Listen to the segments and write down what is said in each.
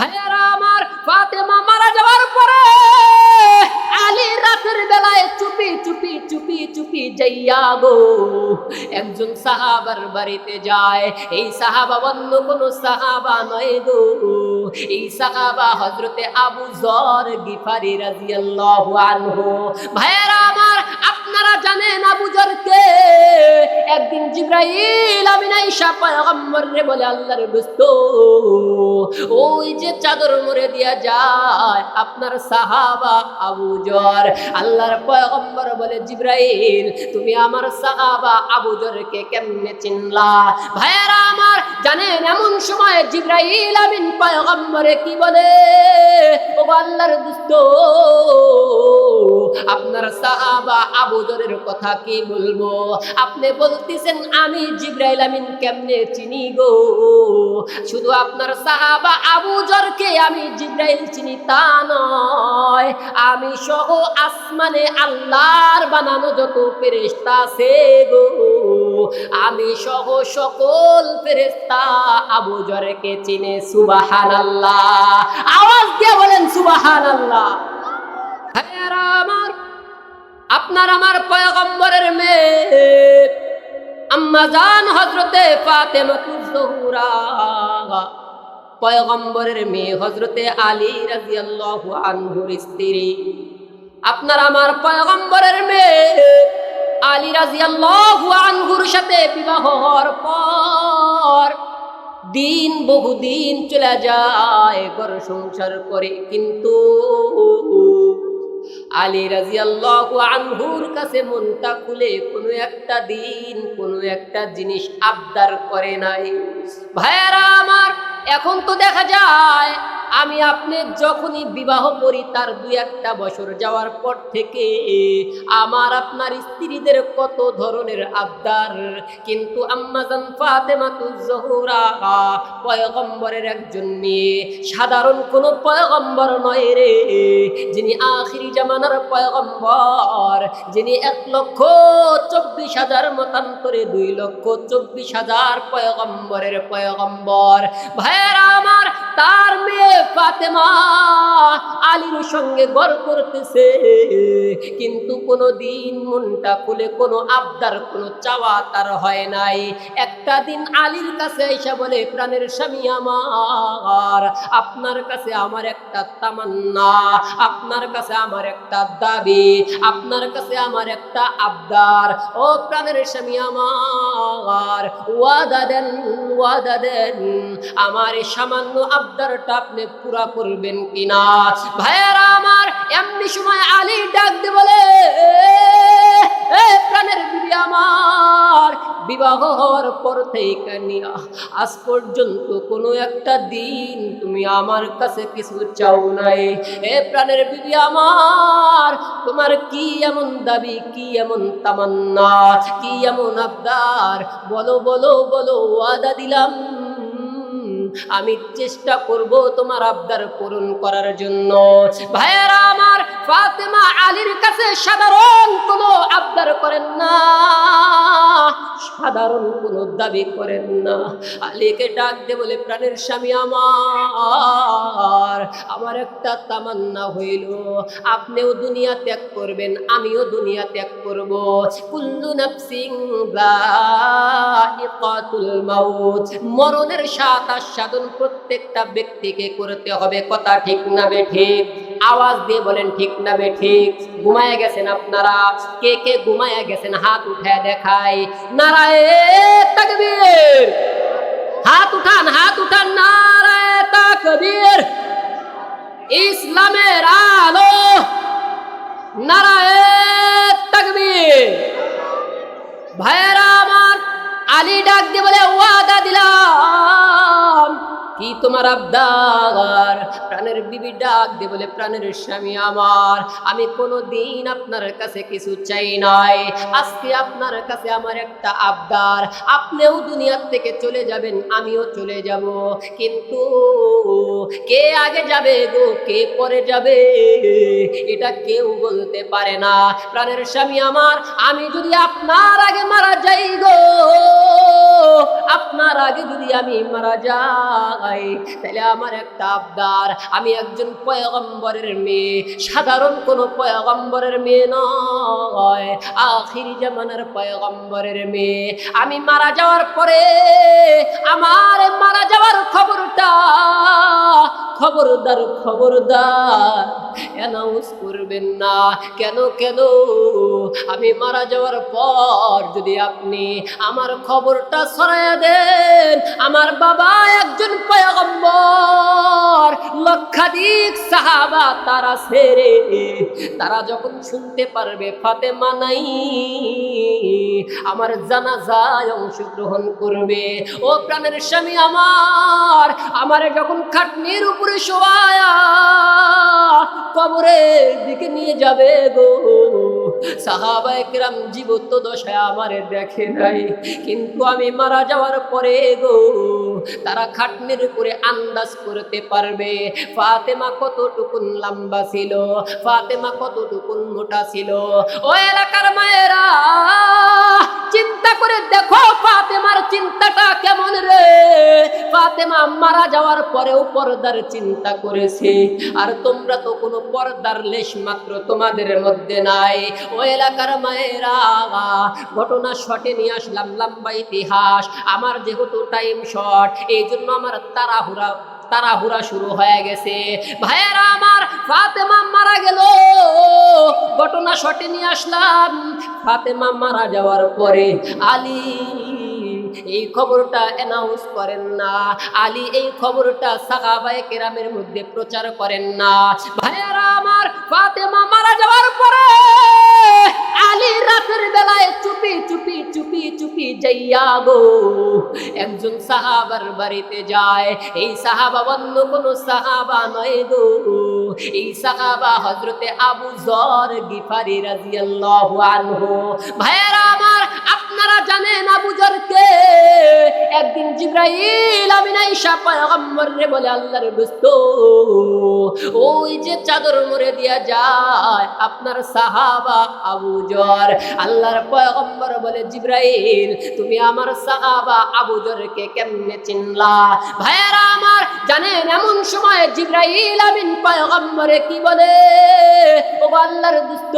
ভাইয়ারা আমার ফাতেমা মারা যাওয়ার পরে আলী রাতের বেলায় চুপি চুপি চুপি চুপি যাইয়া গো। একজন সাহাবার বাড়িতে যায়। এই সাহাবা অন্য কোনো সাহাবা নয় গো। এই সাহাবা হজরতে আবু জর গিফারি রাজিয়াল্লাহু আনহু। ভাইয়ারা আমার আপনারা জানেন আবু জরকে একদিন জিব্রাইল আমিন আয়েশা পয়গম্বর রে বলে, আল্লাহর দোস্ত, ওই যে চাদর মুড়ে দিয়া যায় আপনার সাহাবা আবু জর। আল্লাহর পয়গম্বর বলে, জিব্রাইল, তুমি আমার সাহাবা আবু জরকে কেমনে চিনলা? ভাইয়েরা আমার, জানেন এমন সময় জিব্রাইল আমিন পয়গম্বরে কি বলে ও আল্লাহর দোস্ত, আপনার সাহাবা আবু জরের কথা কি বলব? আপনি বলতেছেন, আমি জিব্রাইল আমিন কেমনে চিনি গো? শুধু আপনার সাহাবা আবু জরকে আমি জিব্রাইল চিনি তা নয়। আমি সহ আসমানে আল্লাহর বানানো যত ফেরেশতা আছে গো। আমি সহ সকল ফেরেশতা আবু জরকে চিনে, সুবহানাল্লাহ। আওয়াজ দিয়ে বলেন, সুবহানাল্লাহ। ভাইয়ারা আমার আপনার আমার পয়গম্বরের মেয়ে। আম্মা জান হজরতে ফাতেমাতুজ জহুরা। পয়গম্বরের মেয়ে হজরতে আলী রাদিয়াল্লাহু আনহুর স্ত্রী। আপনার আমার পয়গম্বরের মেয়ে আলী রাদিয়াল্লাহু আনহুর সাথে বিবাহ হওয়ার পর দিন বহুদিন চলে যায়, ঘর সংসার করে। কিন্তু আলী রাজিয়াল্লাহু আনহুর কাছে মনটা খুলে, কোনো একটা দিন, কোনো একটা জিনিস আবদার করে নাই। ভাইয়ারা আমার, এখন তো দেখা যায় আমি আপনি যখনই বিবাহ করি, তার দুই একটা বছর যাওয়ার পর থেকে আমার আপনার স্ত্রীদের কত ধরনের আবদার। কিন্তু আম্মাজান পয়গম্বরের একজন মেয়ে। সাধারণ কোনো পয়গম্বর নয় রে। যিনি আখিরি জামানার পয়গম্বর, যিনি এক লক্ষ চব্বিশ হাজার মতান্তরে দুই লক্ষ চব্বিশ হাজার পয়গম্বরের পয়গম্বর। ভাইয়েরা আমার, তার মেয়ে ফাতেমা আলীর সঙ্গে গড় করতেছে। কিন্তু কোনো দিন মনটা খুলে, কোনো আবদার, কোনো চাওয়া তার হয় নাই। একটা দিন আলীর কাছে এসে বলে, প্রাণের স্বামী আমার, আপনার কাছে আমার একটা তামান্না, আপনার কাছে আমার একটা দাবি, আপনার কাছে আমার একটা আবদার। ও প্রাণের স্বামী আমার ওয়াদা দেন ওয়াদা দেন। আমার এই সামান্য আবদারটা আপনি পুরা করবেন কিনা? ভাইয়ারা আমার এমনি সময় আলী ডাক দিয়ে বলে এ প্রাণের বিবি আমার বিবাহ হওয়ার পর থেকে নিয়া, আজ পর্যন্ত কোনো একটা দিন তুমি আমার কাছে কিছু চাও নাই। এ প্রাণের বিবি আমার, তোমার কি এমন দাবি, কি এমন তামান্না, কি এমন আবদার? বলো বলো বলো, ওয়াদা দিলাম। আমি চেষ্টা করব তোমার আবদার পূরণ করার জন্য। ভাইয়েরা আমার ফাতেমা আলীর কাছে সাধারণ কোনো আবদার করেন না। সাধারণ কোনো দাবি করেন না। আলীকে ডাক দে বলে, প্রাণের স্বামী আমার। আমার একটা তামান্না হইল, আপনিও দুনিয়া ত্যাগ করবেন, আমিও দুনিয়া ত্যাগ করব। কুল্লু নাফসিং যায়িকাতুল মাউত, মরণের স্বাদ আস্বাদন প্রত্যেকটা ব্যক্তিকে করতে হবে, কথা ঠিক না বে ঠিক, আওয়াজ দিয়ে বলেন ঠিক না বে ঠিক, ঘুমায় গেছেন আপনারা, কে কে ঘুমায় গেছেন হাত উঠায় দেখায় নারায়ে তাকবীর, হাত উঠান হাত উঠান, নারায়ে তাকবীর। ইসলামের আলো নারায়ে তাকবীর। ভাইয়েরা আমার আলী ডাক দিয়ে বলে ওয়াদা দিলাম। কি তোমার আবদার? প্রাণের বিবি ডাক দিয়ে বলে, প্রাণের স্বামী আমার, আমি কোনো দিন আপনার কাছে কিছু চাই নাই। আজকে আপনার কাছে আমার একটা আবদার। আপনিও দুনিয়ার থেকে চলে যাবেন, আমিও চলে যাব। কিন্তু কে আগে যাবে গো? কে পরে যাবে? এটা কেউ বলতে পারে না। প্রাণের স্বামী আমার, আমি যদি আপনার আগে মারা যাই গো, আপনার আগে যদি আমি মারা যাই তাহলে আমার একটা আবদার। আমি একজন পয়গম্বরের মেয়ে। সাধারণ কোনো পয়গম্বরের মেয়ে নয়। আখিরি জামানার পয়গম্বরের মেয়ে। আমি মারা যাওয়ার পরে আমার মারা যাওয়ার খবরটা খবরদার খবরদার। অ্যানাউন্স করবেন না? কেন কেন? আমি মারা যাওয়ার পর যদি আপনি আমার খবরটা ছড়াইয়া দেন, আমার বাবা একজন পয়গম্বর, লক্ষাধিক সাহাবা তারা সেরে তারা যখন শুনতে পারবে ফাতে মানাই আমার জানাজায় অংশগ্রহণ করবে। ও প্রাণের স্বামী আমার আমার যখন খাটনির উপরে শোয়ায়া কবরের দিকে নিয়ে যাবে গো। সাহাবা একরাম জীবত দশায় আমারে দেখে নাই, কিন্তু আমি মারা যাওয়ার পরে গো, তারা খাটনির উপরে আন্দাজ করতে পারবে। ফাতেমা কতটুকুন লম্বা ছিল, ফাতেমা কতটুকুন মোটা ছিল। ও এলাকার মায়েরা চিন্তা করে দেখো ফাতেমার চিন্তাটা কেমন রে? ফাতেমা মারা যাওয়ার পরেও পর্দার চিন্তা করেছে। আর তোমরা তো কোনো পর্দার লেশ মাত্র তোমাদের মধ্যে নাই। ও এলাকার মায়েরা, ঘটনা শটে নিয়ে আসলাম, লম্বা ইতিহাস। আমার যেহেতু টাইম শর্ট এই জন্য আমার তাড়াহুড়া তাড়াহুড়া শুরু হয়ে গেছে। ভাইয়েরা আমার, ফাতেমা মারা গেল। ঘটনা শটে নিয়ে আসলাম। ফাতেমা মারা যাওয়ার পরে আলী এই খবরটা অ্যানাউন্স করেন না। আলী এই খবরটা সাহাবায়ে কেরামের মধ্যে প্রচার করেন না। ভাইয়েরা আমার, ফাতেমা মারা যাওয়ার পরে আলী রাতের বেলায় চুপি চুপি চুপি চুপি যাইয়া গো। একজন সাহাবার বাড়িতে যায়। এই সাহাবা অন্য কোনো সাহাবা নয় গো। এই সাহাবা হজরতে আবু জর গিফারি রাজিয়াল্লাহু আনহু। ভাইয়েরা আমার, আপনারা জানেন আবু জরকে একদিন জিব্রাইল আমিন আয়েশা পয়গম্বর রে বলে, আল্লাহর দোস্ত, ওই যে চাদর মরে দিয়া যায় আপনার সাহাবা আবু জর। আল্লাহর পয়গম্বর বলে, জিব্রাইল, তুমি আমার সাহাবা আবু জরকে কেমনে চিনলা? ভাইয়েরা আমার, জানেন, এমন সময় জিব্রাইল আমিন পয়গম্বরে কি বলে? ও আল্লাহর দোস্ত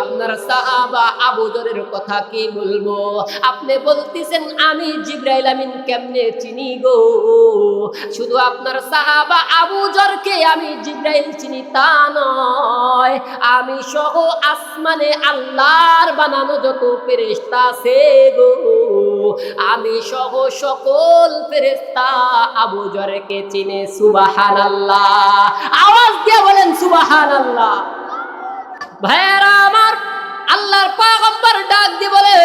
আপনার সাহাবা আবু জরের কথা কি বলব? আপনি বলতেছেন, আমি জিব্রাইল আমিন কেমনে চিনি গো? শুধু আপনার সাহাবা আবু জরকে আমি জিব্রাইল চিনি তা নয়। আমি সহ আসমানে আল্লাহর বানানো যত ফেরেশতা আছে গো। আমি সহ সকল ফেরেশতা আবু জরকে চিনে, সুবহানাল্লাহ। আওয়াজ দিয়ে বলেন, সুবহানাল্লাহ। ভাইয়েরা আমার আল্লাহর পাগম্বর ডাক দিয়ে বলে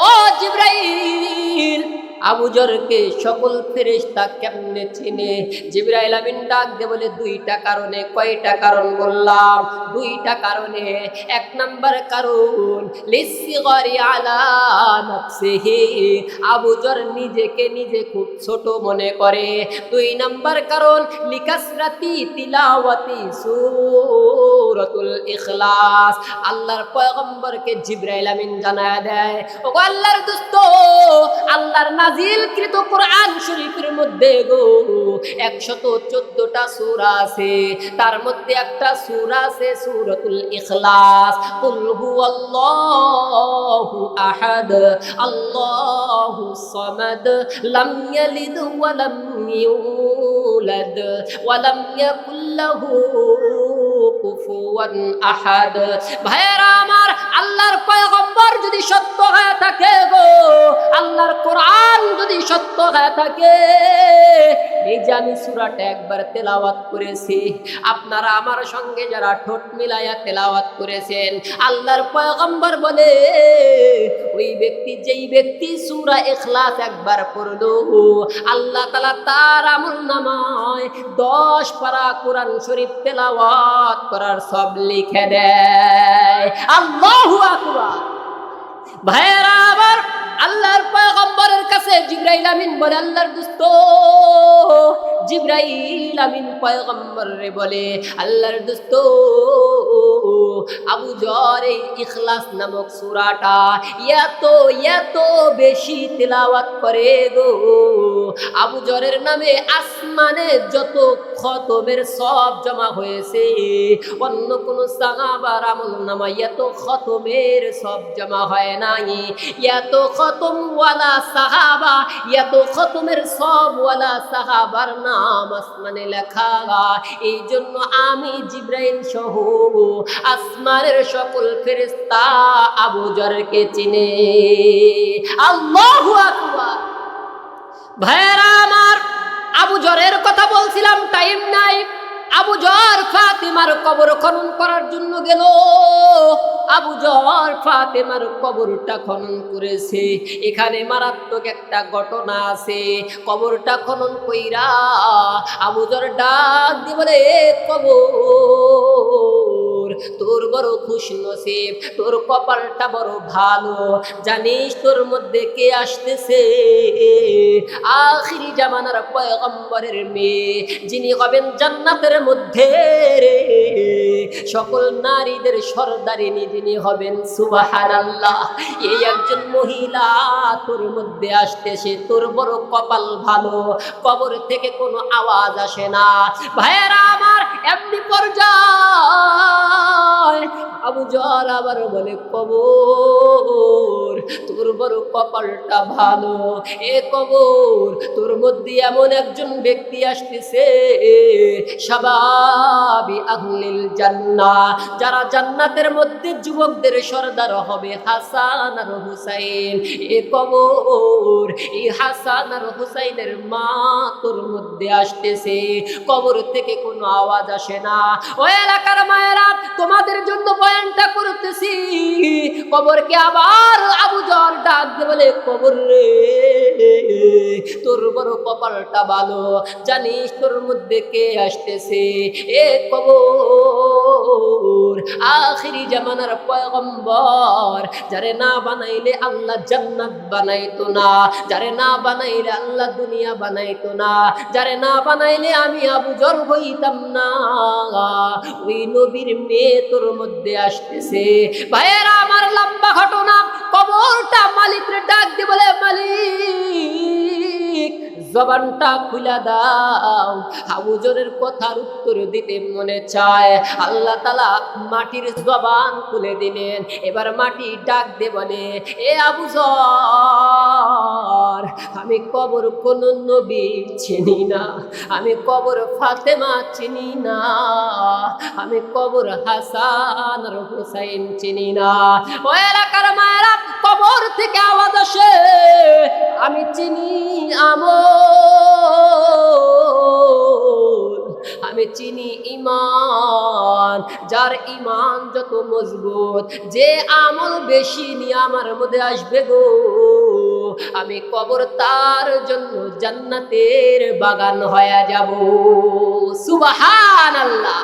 ও জিব্রাইল আবু জরকে সকল ফেরেশতা কেমনে চিনে? জিব্রাইল আমিন ডাক দে বলে, দুইটা কারণে, কয়টা কারণ বললাম? দুইটা কারণে। এক নাম্বার কারণ, লিসিগরি আলা নাফসিহি। আবু জর নিজেকে নিজে খুব ছোট মনে করে। দুই নাম্বার কারণ, লিকাসরাতি তিলাওয়াতি সূরাতুল ইখলাস। আল্লাহর পয়গম্বরকে জিব্রাইল আমিন জানায় দেয়। ও আল্লাহর দোস্ত, আল্লাহর নাজিলকৃত কোরআন শরীফের মধ্যে গো। একশত চোদ্দটা আছে। তার মধ্যে একটা আছে সূরাতুল ইখলাস। হুয়াল্লাহু আহাদ। আল্লাহু লাম ইয়ালিদ ওয়া লাম ইউলাদ। ওয়া লাম ইয়াকুল লাহু কুফুয়ান আহাদ। ভাইয়েরা আমার, আল্লাহর পয়গম্বর যদি সত্য হয়ে থাকে। এই যে আমি সুরাটা একবার তেলাওয়াত করেছি, আপনারা আমার সঙ্গে যারা ঠোঁট মিলাইয়া তেলাওয়াত করেছেন, আল্লাহর পয়গম্বর বলে, ওই ব্যক্তি যেই ব্যক্তি সুরা এখলাস একবার পড়ল, আল্লাহ তালা তার আমল নামায় দশ পারা কোরআন শরীফ তেলাওয়াত করার সব লিখে দেয়। আল্লাহু ভাইয়েরা, আবার আল্লাহর পয়গম্বরের কাছে জিব্রাইল আমিন বলে, আল্লাহর দোস্ত, জিব্রাইল আমিন পয়গম্বরে বলে, আল্লাহর দোস্ত, আবু জর এই ইখলাস নামক সূরাটা এত এত বেশি তেলাওয়াত করে গো। আবু জরের নামে আসমানে যত খতমের সব জমা হয়েছে, অন্য কোন সাহাবার আমল নামা এত খতমের সব জমা হয় নাই। এত খতম ওয়ালা সাহাবা, এত খতমের সব ওয়ালা সাহাবার নাম আসমানে লেখা। এই জন্য আমি জিব্রাইল সহ আসমানের সকল ফেরেস্তা আবু জরকে চিনে। আল্লাহু আকবার। ভাইয়েরা আমার, আবু জরের কথা বলছিলাম, টাইম নাই। আবু জর ফাতেমার কবর খনন করার জন্য গেল। আবু জর ফাতেমার কবরটা খনন করেছে। এখানে মারাত্মক একটা ঘটনা আছে। কবরটা খনন কইরা আবু জর ডাক দিয়ে বলে, "এ কবর নসিব, তোর কপালটা বড় ভালো। জানিস তোর মধ্যে কে আসতেছে? আখিরি জামানার পয়গম্বরের মেয়ে, যিনি হবেন জান্নাতের মধ্যে রে। সকল নারীদের সর্দারিনী যিনি হবেন সুবাহার সুবহানাল্লাহ। এই একজন মহিলা তোর মধ্যে আসতেছে, তোর বড় কপাল ভালো। কবর থেকে কোনো আওয়াজ আসে না। ভাইয়েরা এমনি পর্যায় আবু জর আবার বলে, কবর, তোর বড় কপালটা ভালো। এ কবর, তোর মধ্যে এমন একজন ব্যক্তি আসতেছে, সবাবি আহলিল জান্না, যারা জান্নাতের মধ্যে যুবকদের সর্দার হবে, হাসান আর হুসাইন। এ কবর, এই হাসান আর হুসাইনের মা তোর মধ্যে আসতেছে। কবর থেকে কোনো আওয়াজ আসে না। ও এলাকার মায়েরা, তোমাদের জন্য বয়ানটা করতেছি। কবরকে আবার আবু জল ডাক বলে, কবর রে, তোর বড় কপালটা ভালো। জানিস তোর মধ্যে কে আসতেছে? এ কবর আখিরি জামানার পয়গম্বর, যারে না বানাইলে আল্লাহ জান্নাত বানাইতো না, যারে না বানাইলে আল্লাহ দুনিয়া বানাইতো না, যারে না বানাইলে আমি আবু জর হইতাম না। ওই নবীর মেয়ে তোর মধ্যে আসতেছে। ভাইয়েরা, আমার লম্বা ঘটনা, কবরটা মালিকরে ডাক দিয়ে বলে, মালিক জবানটা খুলে দাও। হাবুজরের কথার উত্তর দিতে মনে চায়। আল্লাহ তালা মাটির জবান খুলে দিলেন। এবার মাটি ডাক দে বলে, এ আবুজর আমি কবর কোন নবী চিনি না। আমি কবর ফাতেমা চিনি না। আমি কবর হাসান হুসাইন চিনি না। ও এলাকার মায়েরা, কবর যার ইমান যত মজবুত, যে আমল বেশি নিয়ে আমার মধ্যে আসবে গো। আমি কবর তার জন্য জান্নাতের বাগান হয়ে যাব। সুবাহান আল্লাহ